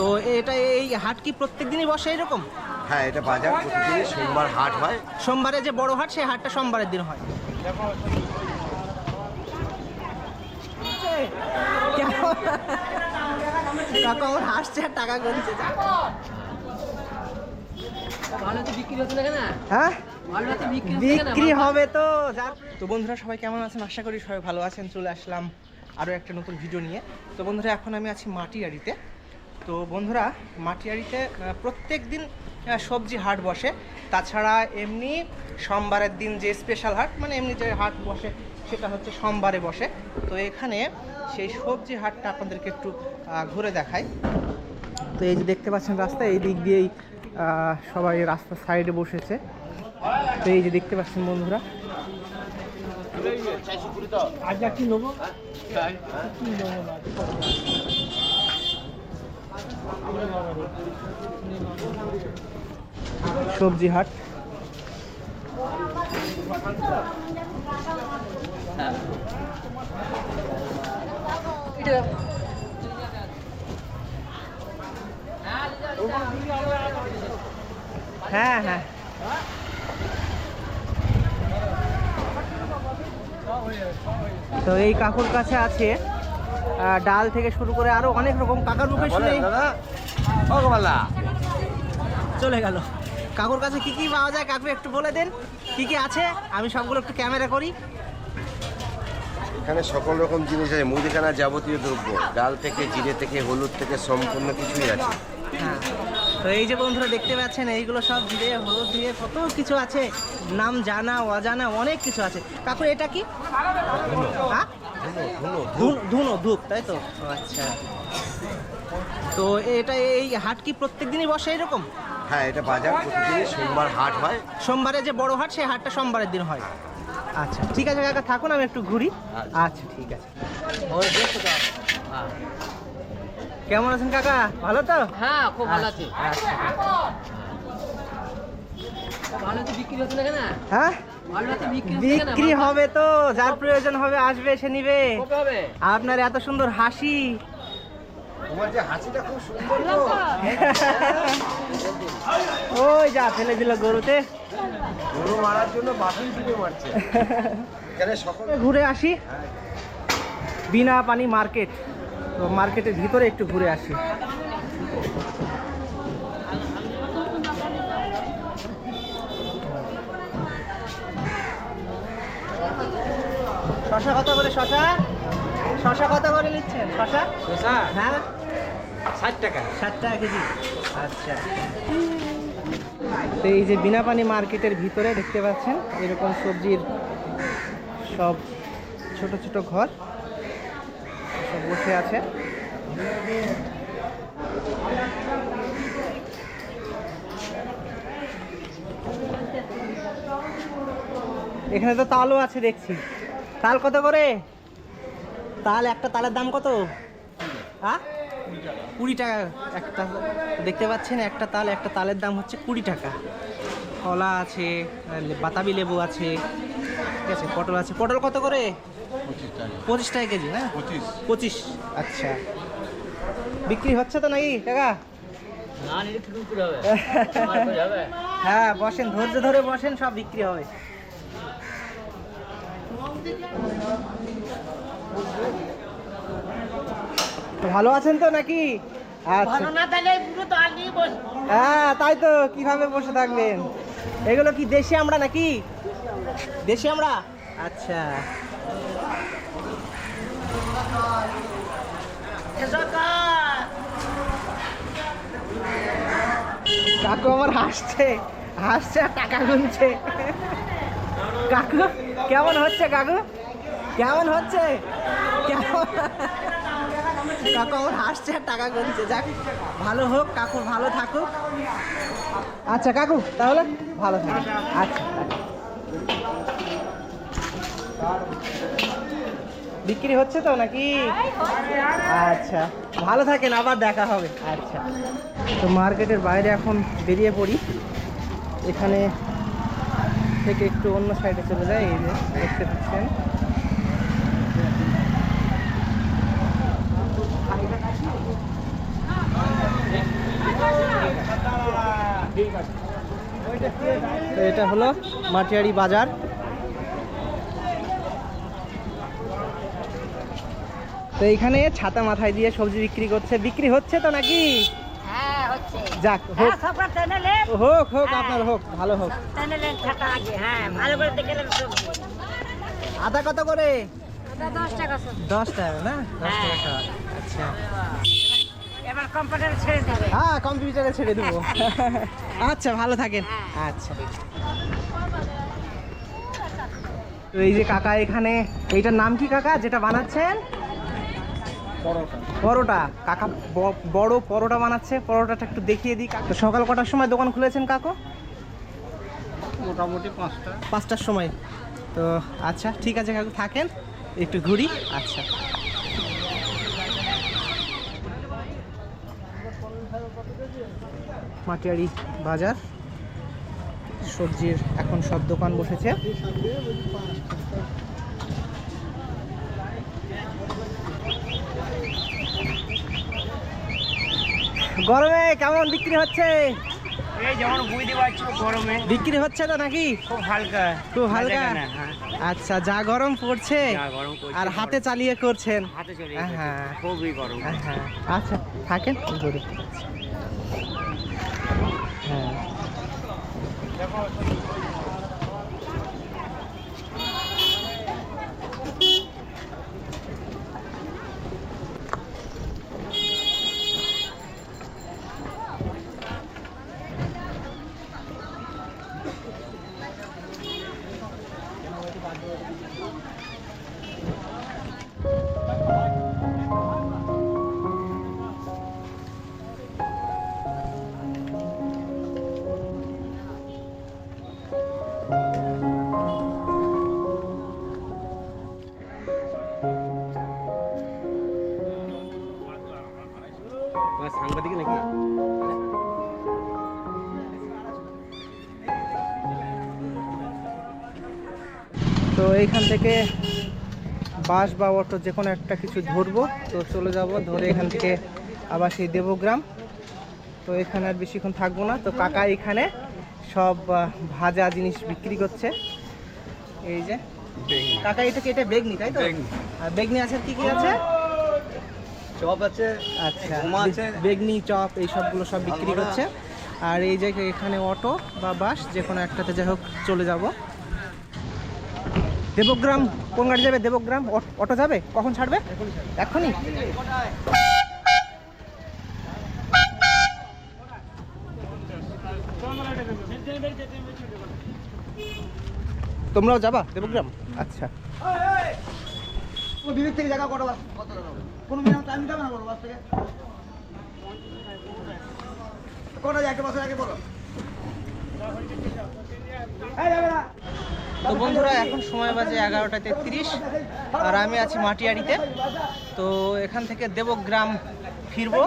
তো এটা এই হাট কি প্রত্যেক দিনই বসে এরকম? হ্যাঁ এটা বাজার প্রতিদিনই সোমবার হাট হয়। সোমবারে যে বড় হাট সেই হাটটা সোমবারের দিন হয়? কাকা আমার হাসছে আর টাকা গুনছে ভালো তো বিক্রি না হ্যাঁ? বিক্রি হচ্ছে না বিক্রি হবে তো তো বন্ধুরা সবাই কেমন আছেন? আশা করি সবাই ভালো আছেন। চলে আসলাম আরও একটা নতুন ভিডিও নিয়ে। তো বন্ধুরা এখন আমি আছি মাটিয়ারিতে তো বন্ধুরা মাটিয়ারিতে প্রত্যেক দিন সবজি হাট বসে। তাছাড়া এমনি সোমবারের দিন যে স্পেশাল হাট মানে এমনি যে হাট বসে সেটা হচ্ছে সোমবারে বসে। তো এখানে সেই সবজি হাটটা আপনাদেরকে একটু ঘুরে দেখাই। তো এই যে দেখতে পাচ্ছেন রাস্তা এই দিক দিয়েই সবাই রাস্তার সাইডে বসেছে। তো এই যে দেখতে পাচ্ছেন বন্ধুরা। আজ কি নেব? সবজি হাট। হ্যাঁ হ্যাঁ। তো এই কাকুর কাছে আছে। ডাল থেকে শুরু করে আরও অনেক রকম কাকার মুখে শুনে চলে গেল। কাকুর কাছে কি কি পাওয়া যায় কাকু একটু বলে দেন কি কি আছে? আমি সবগুলো একটু ক্যামেরা করি। এখানে সকল রকম জিনিস আছে মুদিখানা যাবতীয় দ্রব্য। ডাল থেকে জিরে থেকে হলুদ থেকে সম্পূর্ণ কিছুই আছে। হ্যাঁ। তো এই যে বন্ধুরা দেখতে পাচ্ছেন এইগুলো সব জিরে হলুদ দিয়ে কত কিছু আছে। নাম জানা অজানা অনেক কিছু আছে। কাকু এটা কি? হ্যাঁ? ধুনো ধুনো ধূপ। তাই তো? আচ্ছা। তো এটা এই হাট কি প্রত্যেক দিনই বসে এরকম? হ্যাঁ এটা বাজার প্রতিদিনই সোমবার হাট হয়। সোমবারে যে বড় হাট সেই হাটটা সোমবারের দিন হয়। আচ্ছা ঠিক আছে কাকা থাকুন আমি একটু ঘুরি। আচ্ছা। আচ্ছা ঠিক আছে। কেমন আছেন কাকা? ভালো তো? হ্যাঁ খুব ভালো আছে। আচ্ছা। ভালো তো বিক্রি হচ্ছে না হ্যাঁ? বিক্রি হবে তো যার প্রয়োজন হবে আসবে এসে নিবে। আপনার এত সুন্দর হাসি। তোমার যে হাসিটা খুব সুন্দর তো। ওই যা ফেলে দিল গরুতে। গরু মারার জন্য মারছে। ঘুরে আসি। বিনা পানি মার্কেট। তো মার্কেটের ভিতরে একটু ঘুরে আসি। শশা কত করে শশা? শশা কত করে নিচ্ছেন? শশা? শসা হ্যাঁ? ষাট টাকা। ষাট টাকা কেজি। আচ্ছা। তো এই যে বিনা পানি মার্কেটের ভিতরে দেখতে পাচ্ছেন এরকম সবজির সব ছোট ছোট ঘর সব বসে আছে। এখানে তো তালও আছে দেখছি। তাল কত করে? তাল একটা তালের দাম কত? হ্যাঁ কুড়ি টাকা। একটা দেখতে পাচ্ছেন একটা তাল একটা তালের দাম হচ্ছে কুড়ি টাকা। কলা আছে বাতাবি লেবু আছে ঠিক আছে পটল আছে। পটল কত করে? পঁচিশ টাকা। কেজি না? পঁচিশ। পঁচিশ। আচ্ছা। বিক্রি হচ্ছে তো নাকি কাকা? হ্যাঁ বসেন ধৈর্য ধরে বসেন সব বিক্রি হবে। ভালো আছেন তো নাকি? আচ্ছা। হ্যাঁ তাই তো কীভাবে বসে থাকবেন? এগুলো কি দেশি আমরা নাকি? দেশি আমরা? আচ্ছা। কাকু আমার হাসছে হাসছে আর টাকা গুনছে। কাকু? কেমন হচ্ছে কাকু? কেমন হচ্ছে? কাকু আমার হাসছে আর টাকা গুনছে। যাক, ভালো হোক, কাকু ভালো থাকুক। আচ্ছা কাকু, তাহলে ভালো থাকুক আচ্ছা বিক্রি হচ্ছে তো নাকি? আচ্ছা ভালো থাকেন, আবার দেখা হবে। আচ্ছা তো মার্কেটের বাইরে এখন বেরিয়ে পড়ি। এখানে থেকে একটু অন্য সাইডে চলে যায়, এই যে দেখতে পাচ্ছেন। এটা হলো মাটিয়ারি বাজার। তো এইখানে ছাতা মাথায় দিয়ে সবজি বিক্রি করছে, বিক্রি হচ্ছে তো নাকি? হচ্ছে। যাক হোক। হ্যাঁ সবটা হোক হোক আপনার হোক ভালো হোক। হ্যাঁ ভালো করে দেখে নেন সবজি আদা কত করে? টাকা সব। দশ টাকা না? দশ হ্যাঁ। টাকা আচ্ছা। এবার কম্পিউটার ছেড়ে দেবে। হ্যাঁ কম্পিউটারে ছেড়ে দেবো। আচ্ছা ভালো থাকেন। হ্যাঁ। আচ্ছা। তো এই যে কাকা এখানে এইটার নাম কি কাকা যেটা বানাচ্ছেন? পরোটা। কাকা বড় পরোটা বানাচ্ছে। পরোটাটা একটু দেখিয়ে দিই। কাকা সকাল কটার সময় দোকান খুলেছেন কাকু? মোটামুটি পাঁচটা। পাঁচটার সময়। তো আচ্ছা ঠিক আছে কাকু থাকেন। একটু ঘুরি। আচ্ছা। মাটিয়ারি বাজার। সবজির এখন সব দোকান বসেছে। গরমে কেমন বিক্রি হচ্ছে? এই যেমন বুঝতে পারছ গরমে। বিক্রি হচ্ছে তো নাকি? খুব হালকা। খুব হালকা? হ্যাঁ। আচ্ছা যা গরম পড়ছে গরম আর হাতে চালিয়ে করছেন। হাতে হ্যাঁ। খুবই গরম। হ্যাঁ আচ্ছা থাকেন হ্যাঁ। সাংবাদিক নাকি? তো এইখান থেকে বাস বা অটো যে কোনো একটা কিছু ধরবো। তো চলে যাব ধরে এখান থেকে আবার সেই দেবগ্রাম। তো এখানে আর বেশিক্ষণ থাকব না। তো কাকা এখানে সব ভাজা জিনিস বিক্রি করছে। এই যে। কাকা এটা কি এটা বেগনি তাই তো? বেগনি। আর বেগনি আছে কি কি আছে? চপ আছে আচ্ছা। বেগনি চপ এই সবগুলো সব বিক্রি করছে আর এই যে এখানে অটো বা বাস যে কোনো একটাতে যাই হোক চলে যাব। দেবগ্রাম কোন গাড়ি যাবে? দেবগ্রাম অট- অটো যাবে? কখন ছাড়বে? এখনই? তোমরাও যাবা দেবগ্রাম? আচ্ছা। বিবেক থেকে জায়গা কটা বাস। কোনো মিনিমাম টাইম যাবে না বলো, বাস থেকে? কটা যায়? একটা বাসের আগে বলো। তো বন্ধুরা, এখন সময় বাজে এগারোটা তেত্রিশ, আর আমি আছি মাটিয়ারিতে তো এখান থেকে দেবগ্রাম ফিরবো।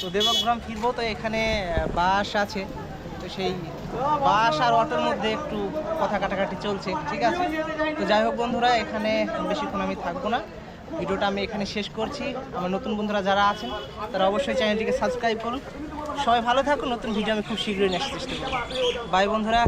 তো দেবগ্রাম ফিরবো, তো এখানে বাস আছে। তো সেই বাস আর অটোর মধ্যে একটু কথা কাটাকাটি চলছে, ঠিক আছে? তো যাই হোক বন্ধুরা, এখানে বেশিক্ষণ আমি থাকব না। ভিডিওটা আমি এখানে শেষ করছি। আমার নতুন বন্ধুরা যারা আছেন, তারা অবশ্যই চ্যানেলটিকে সাবস্ক্রাইব করুন। সবাই ভালো থাকুন, নতুন ভিডিও আমি খুব শীঘ্রই নেওয়ার চেষ্টা করব। বাই বন্ধুরা।